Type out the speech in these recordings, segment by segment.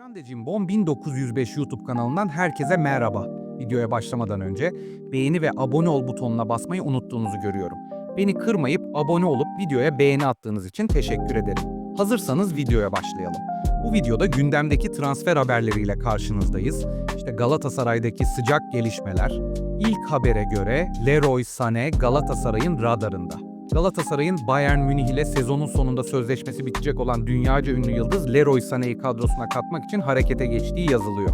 Grande Cimbom 1905 YouTube kanalından herkese merhaba. Videoya başlamadan önce beğeni ve abone ol butonuna basmayı unuttuğunuzu görüyorum. Beni kırmayıp abone olup videoya beğeni attığınız için teşekkür ederim. Hazırsanız videoya başlayalım. Bu videoda gündemdeki transfer haberleriyle karşınızdayız. İşte Galatasaray'daki sıcak gelişmeler. İlk habere göre Leroy Sané Galatasaray'ın radarında. Galatasaray'ın Bayern Münih ile sezonun sonunda sözleşmesi bitecek olan dünyaca ünlü yıldız Leroy Sané'yi kadrosuna katmak için harekete geçtiği yazılıyor.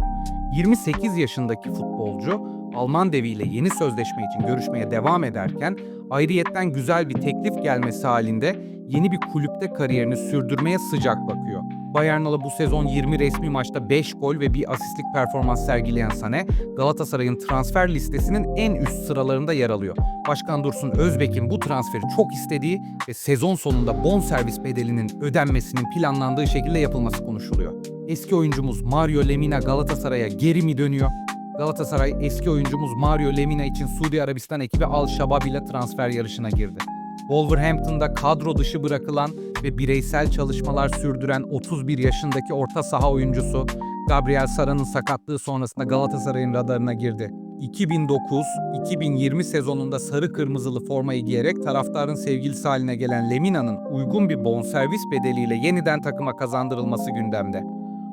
28 yaşındaki futbolcu Alman deviyle yeni sözleşme için görüşmeye devam ederken ayrıyetten güzel bir teklif gelmesi halinde yeni bir kulüpte kariyerini sürdürmeye sıcak bakıyor. Bayern'la bu sezon 20 resmi maçta 5 gol ve bir asistlik performans sergileyen Sané, Galatasaray'ın transfer listesinin en üst sıralarında yer alıyor. Başkan Dursun Özbek'in bu transferi çok istediği ve sezon sonunda bonservis bedelinin ödenmesinin planlandığı şekilde yapılması konuşuluyor. Eski oyuncumuz Mario Lemina Galatasaray'a geri mi dönüyor? Galatasaray eski oyuncumuz Mario Lemina için Suudi Arabistan ekibi Al Shabab ile transfer yarışına girdi. Wolverhampton'da kadro dışı bırakılan ve bireysel çalışmalar sürdüren 31 yaşındaki orta saha oyuncusu Gabriel Sara'nın sakatlığı sonrasında Galatasaray'ın radarına girdi. 2009-2020 sezonunda sarı kırmızılı formayı giyerek taraftarın sevgilisi haline gelen Lemina'nın uygun bir bonservis bedeliyle yeniden takıma kazandırılması gündemde.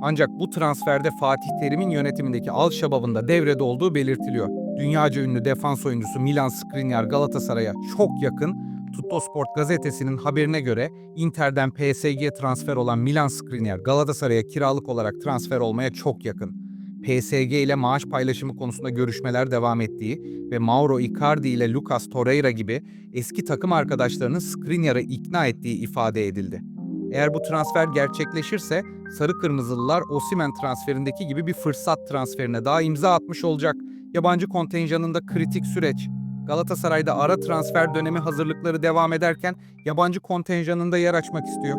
Ancak bu transferde Fatih Terim'in yönetimindeki Al Şabab'ın da devrede olduğu belirtiliyor. Dünyaca ünlü defans oyuncusu Milan Skriniar Galatasaray'a çok yakın. Tuttosport gazetesinin haberine göre Inter'den PSG'ye transfer olan Milan Skriniar Galatasaray'a kiralık olarak transfer olmaya çok yakın. PSG ile maaş paylaşımı konusunda görüşmeler devam ettiği ve Mauro Icardi ile Lucas Torreira gibi eski takım arkadaşlarının Skriniar'ı ikna ettiği ifade edildi. Eğer bu transfer gerçekleşirse Sarı Kırmızılılar Osimhen transferindeki gibi bir fırsat transferine daha imza atmış olacak. Yabancı kontenjanında kritik süreç. Galatasaray'da ara transfer dönemi hazırlıkları devam ederken yabancı kontenjanında yer açmak istiyor.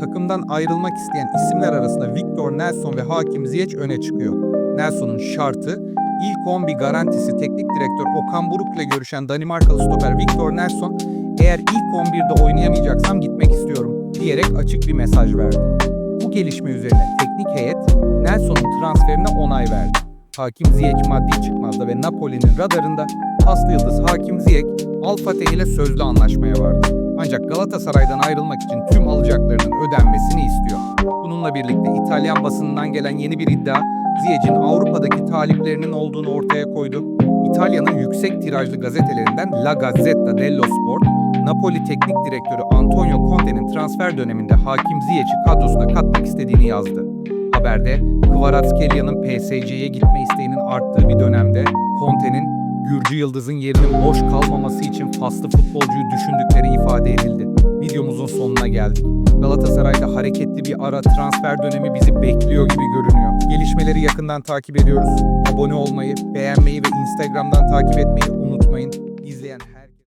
Takımdan ayrılmak isteyen isimler arasında Victor Nelson ve Hakim Ziyech öne çıkıyor. Nelson'un şartı ilk 11 garantisi teknik direktör Okan Buruk ile görüşen Danimarkalı stoper Victor Nelson eğer ilk 11'de oynayamayacaksam gitmek istiyorum diyerek açık bir mesaj verdi. Bu gelişme üzerine teknik heyet Nelson'un transferine onay verdi. Hakim Ziyech maddi çıkmazda ve Napoli'nin radarında Aslı Yıldız Hakim Ziyech Al Fateh ile sözlü anlaşmaya vardı. Ancak Galatasaray'dan ayrılmak için tüm alacaklarının ödenmesini istiyor. Bununla birlikte İtalyan basınından gelen yeni bir iddia Ziyech'in Avrupa'daki taliplerinin olduğunu ortaya koydu. İtalya'nın yüksek tirajlı gazetelerinden La Gazzetta dello Sport, Napoli teknik direktörü Antonio Conte'nin transfer döneminde Hakim Ziyech'i kadrosuna katmak istediğini yazdı. Haberde Kvaratskhelia'nın PSG'ye gitme isteğinin arttığı bir dönemde Conte'nin Gürcü Yıldız'ın yerinin boş kalmaması için faslı futbolcuyu düşündükleri ifade edildi. Videomuzun sonuna geldik. Galatasaray'da hareketli bir ara transfer dönemi bizi bekliyor gibi görünüyor. Gelişmeleri yakından takip ediyoruz. Abone olmayı, beğenmeyi ve Instagram'dan takip etmeyi unutmayın. İzleyen